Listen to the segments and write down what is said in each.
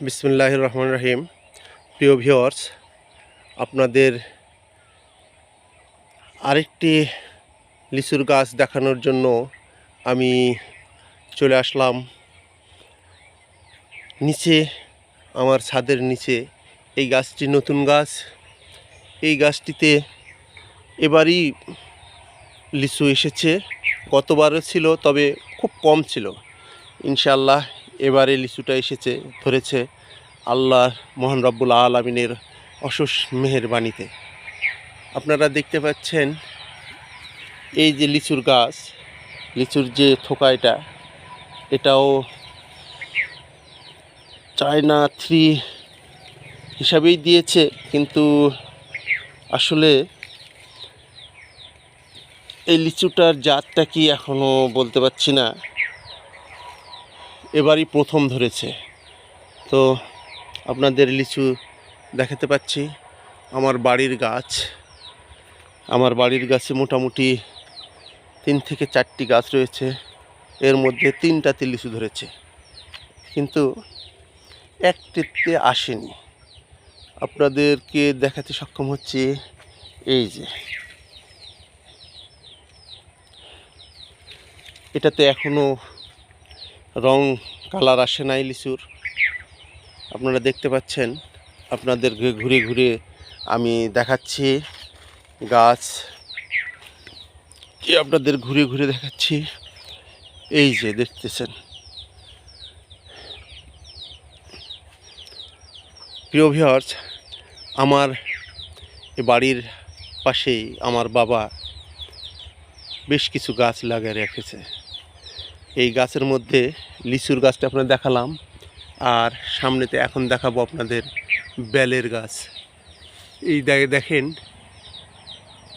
বিসমুল্লাহ রহমান রহিম প্রিয় ভিওয়ার্স আপনাদের আরেকটি লিচুর গাছ দেখানোর জন্য আমি চলে আসলাম। নিচে, আমার ছাদের নিচে, এই গাছটি নতুন গাছ। এই গাছটিতে এবারই লিচু এসেছে। গতবারও ছিল, তবে খুব কম ছিল। ইনশাল্লাহ এবারে লিচুটা এসেছে, ধরেছে আল্লাহ মোহন রব্বুল আলমিনের অশেষ মেহেরবাণীতে আপনারা দেখতে পাচ্ছেন এই যে লিচুর গাছ, লিচুর যে থোকা এটা, এটাও চায়না থ্রি হিসাবেই দিয়েছে, কিন্তু আসলে এই লিচুটার জাতটা কি এখনও বলতে পারছি না। এবারই প্রথম ধরেছে। তো আপনাদের লিচু দেখাতে পাচ্ছি। আমার বাড়ির গাছ। আমার বাড়ির গাছে মোটামুটি তিন থেকে চারটি গাছ রয়েছে। এর মধ্যে তিনটাতে লিচু ধরেছে। কিন্তু একটিতে আসেনি। আপনাদেরকে দেখাতে সক্ষম হচ্ছে এই যে। এটাতে এখনও রং কালার আসে নাই লিচুর। আপনারা দেখতে পাচ্ছেন আপনাদের ঘুরে ঘুরে আমি দেখাচ্ছি গাছ। কি আপনাদের ঘুরে ঘুরে দেখাচ্ছি? এই যে দেখতেছেন। প্রিয় ভিউয়ার্স আমার বাড়ির পাশেই আমার বাবা বেশ কিছু গাছ লাগিয়ে রেখেছে। এই গাছের মধ্যে লিচুর গাছটা আপনার দেখালাম। আর সামনেতে এখন দেখাবো আপনাদের বেলের গাছ। এই দেখেন,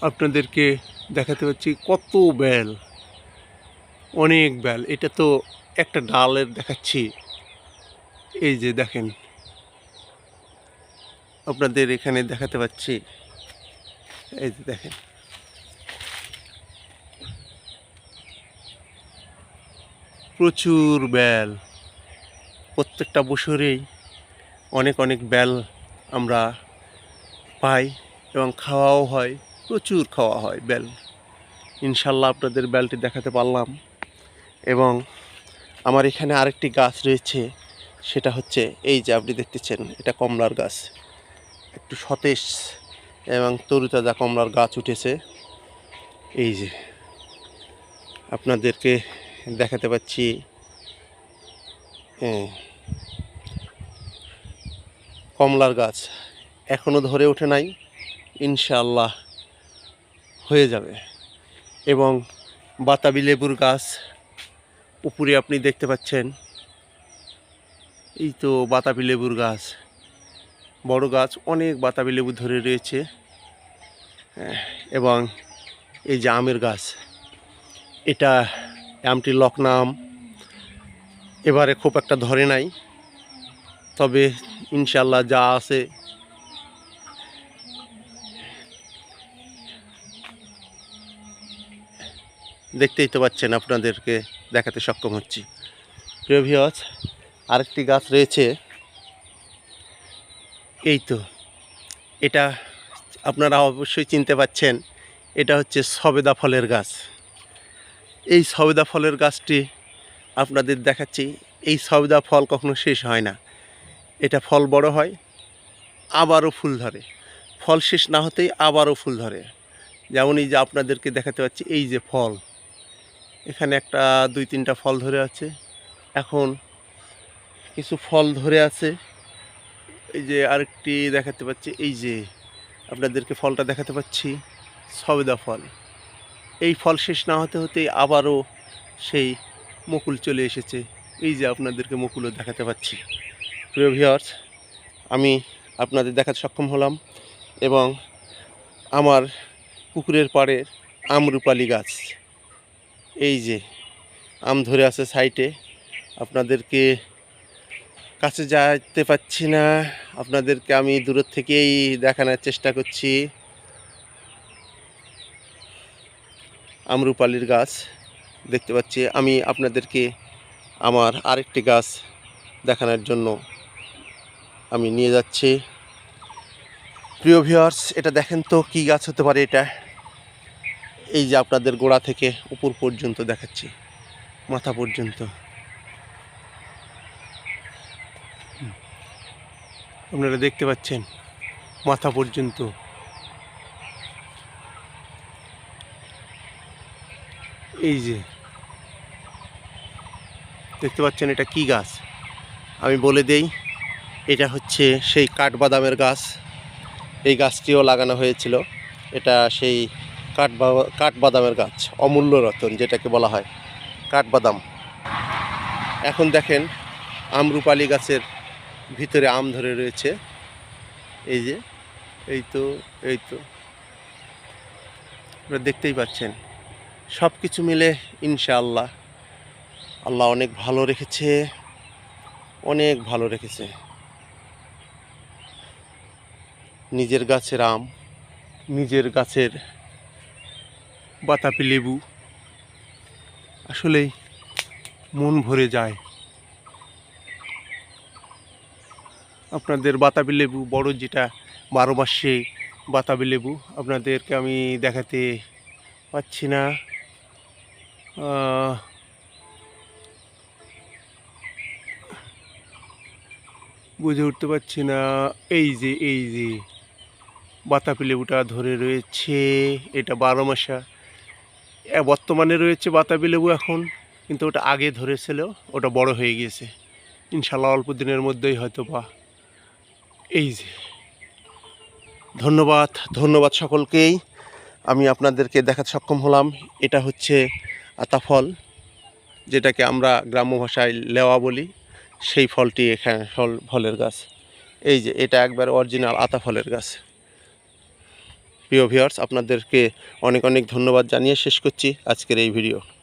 আপনাদেরকে দেখাতে পাচ্ছি কত বেল। অনেক বেল। এটা তো একটা ডালের দেখাচ্ছি। এই যে দেখেন, আপনাদের এখানে দেখাতে পাচ্ছি। এই যে দেখেন। প্রচুর বেল। প্রত্যেকটা বছরেই অনেক অনেক বেল আমরা পাই এবং খাওয়াও হয়, প্রচুর খাওয়া হয় বেল। ইনশাল্লাহ আপনাদের বেলটি দেখাতে পারলাম। এবং আমার এখানে আরেকটি গাছ রয়েছে, সেটা হচ্ছে এই যে আপনি দেখতেছেন, এটা কমলার গাছ। একটু সতেজ এবং তরুতাজা কমলার গাছ উঠেছে। এই যে আপনাদেরকে দেখাতে পাচ্ছি। হ্যাঁ, কমলার গাছ এখনও ধরে ওঠে নাই ইনশাআল্লাহ হয়ে যাবে। এবং বাতাবি লেবুর গাছ উপরে আপনি দেখতে পাচ্ছেন। এই তো বাতাবি লেবুর গাছ বড় গাছ অনেক বাতাবি লেবু ধরে রয়েছে। হ্যাঁ, এবং এই যে আমের গাছ এটা আমটি লকনাম এবারে খুব একটা ধরে নাই। তবে ইনশাল্লাহ যা আছে। দেখতেই তো পাচ্ছেন আপনাদেরকে দেখাতে সক্ষম হচ্ছি। প্রিয় আরেকটি গাছ রয়েছে। এই তো। এটা আপনারা অবশ্যই চিনতে পাচ্ছেন। এটা হচ্ছে সবেদা ফলের গাছ। এই সবেদা ফলের গাছটি আপনাদের দেখাচ্ছি। এই সবেদা ফল কখনো শেষ হয় না। এটা ফল বড় হয়, আবারও ফুল ধরে। ফল শেষ না হতেই আবারও ফুল ধরে। যেমন এই যে আপনাদেরকে দেখাতে পাচ্ছি, এই যে ফল। এখানে একটা দুই তিনটা ফল ধরে আছে। এখন কিছু ফল ধরে আছে। এই যে আরেকটি দেখাতে পাচ্ছি, এই যে আপনাদেরকে ফলটা দেখাতে পাচ্ছি, সবেদা ফল। এই ফল শেষ না হতে হতেই আবারও সেই মুকুল চলে এসেছে। এই যে আপনাদেরকে মুকুলও দেখাতে পাচ্ছি। প্রিয় ভিওয়ার্স আমি আপনাদের দেখাতে সক্ষম হলাম এবং আমার পুকুরের পাড়ের আমরুপালি গাছ। এই যে আম ধরে আছে সাইটে। আপনাদেরকে কাছে যাইতে পাচ্ছি না। আপনাদেরকে আমি দূরের থেকেই দেখানোর চেষ্টা করছি। আমরুপালির গাছ দেখতে পাচ্ছি। আমি আপনাদেরকে আমার আরেকটি গাছ দেখানোর জন্য আমি নিয়ে যাচ্ছি। প্রিয় ভিউয়ার্স এটা দেখেন তো কী গাছ হতে পারে এটা। এই যে আপনাদের গোড়া থেকে উপর পর্যন্ত দেখাচ্ছি, মাথা পর্যন্ত। আপনারা দেখতে পাচ্ছেন, মাথা পর্যন্ত। এই যে। দেখতে পাচ্ছেন এটা কি গাছ? আমি বলে দেই, এটা হচ্ছে সেই কাঠবাদামের গাছ। এই গাছটিও লাগানো হয়েছিল। এটা সেই কাঠ কাঠবাদামের গাছ, অমূল্য রতন যেটাকে বলা হয়, কাঠবাদাম। এখন দেখেন, আমরুপালি গাছের ভিতরে আম ধরে রয়েছে। এই যে, এই তো এই তো। দেখতেই পাচ্ছেন। সব কিছু মিলে ইনশাআল্লাহ আল্লাহ অনেক ভালো রেখেছে, অনেক ভালো রেখেছে। নিজের গাছের আম, নিজের গাছের বাতাপি লেবু, আসলেই মন ভরে যায়। আপনাদের বাতাবি লেবু বড় যেটা বারো মাসে বাতাবি লেবু, আপনাদেরকে আমি দেখাতে পাচ্ছি না। বুঝে উঠতে পারছি না। এই যে এই যে, বাতাপি লেবুটা ধরে রয়েছে, এটা বারো মাসা। বর্তমানে রয়েছে বাতাবি লেবু এখন, কিন্তু ওটা আগে ধরেছিল, ওটা বড় হয়ে গিয়েছে। ইনশাল্লাহ অল্প দিনের মধ্যেই হয়তো বা এই যে। ধন্যবাদ ধন্যবাদ সকলকেই। আমি আপনাদেরকে দেখাতে সক্ষম হলাম। এটা হচ্ছে আতাফল যেটাকে আমরা গ্রাম্য ভাষায় লেওয়া বলি, সেই ফলটি এখানে ফল, ফলের গাছ। এই যে, এটা একবার অরিজিনাল আতা ফলের গাছ। প্রিয় ভিউয়ার্স আপনাদেরকে অনেক অনেক ধন্যবাদ জানিয়ে শেষ করছি আজকের এই ভিডিও